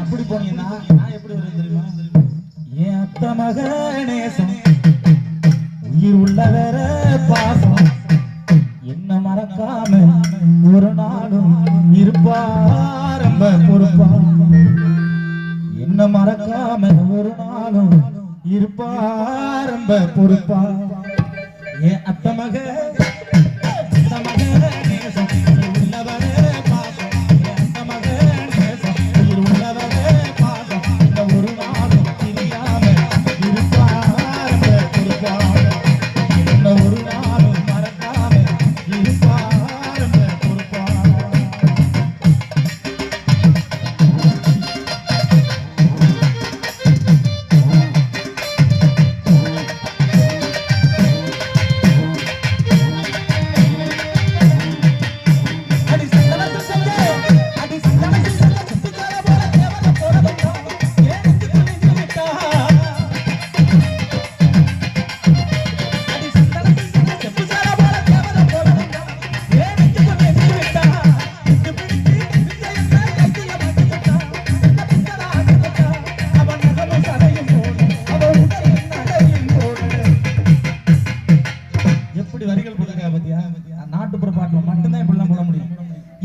அப்படி போனீங்கன்னா அத்த மக நேசம். உயிர் உள்ள வேற என்ன மறக்காம ஒரு நாளும் இருப்பாரம்ப பொறுப்பா? என்ன மறக்காம ஒரு நாளும் இருப்பாரம்ப பொறுப்பா? என் அத்த மக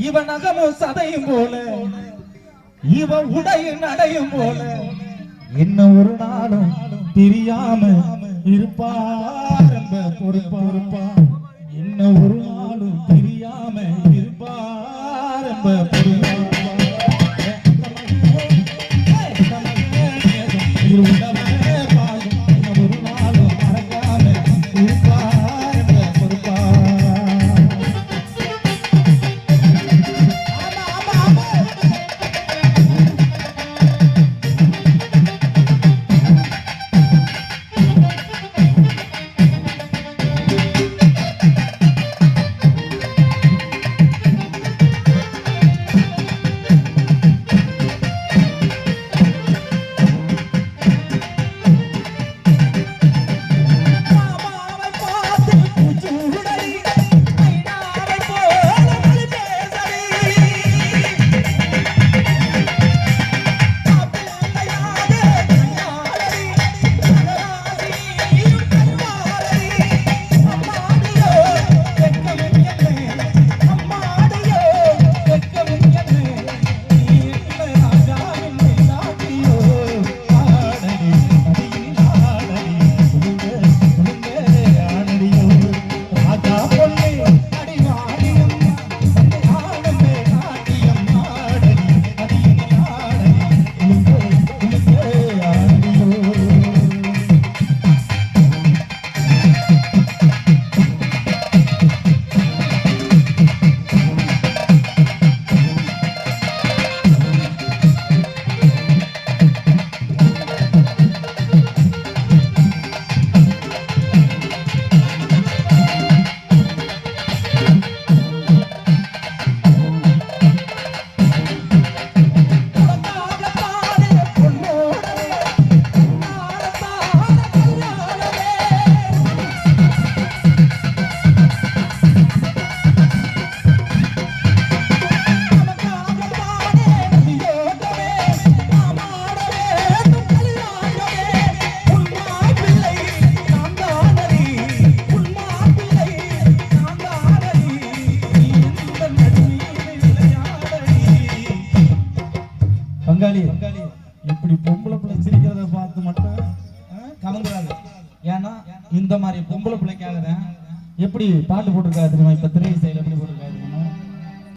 இவன் நகமும் சதையும் போல இவன் உடையும் நடையும் போல. என்ன ஒரு நாளும் தெரியாம இருப்பா பொறுப்பா இருப்பா என்ன ஒரு நாளும் தெரியாம இருப்பா பொறுப்பா கலந்துறாங்க. ஏன்னா இந்த மாதிரி பொம்பளை பிள்ளைக்காக தான் எப்படி பாட்டு போட்டிருக்காரு தெரியுமா? இப்ப திரை இசையில் எப்படி போட்டிருக்காரு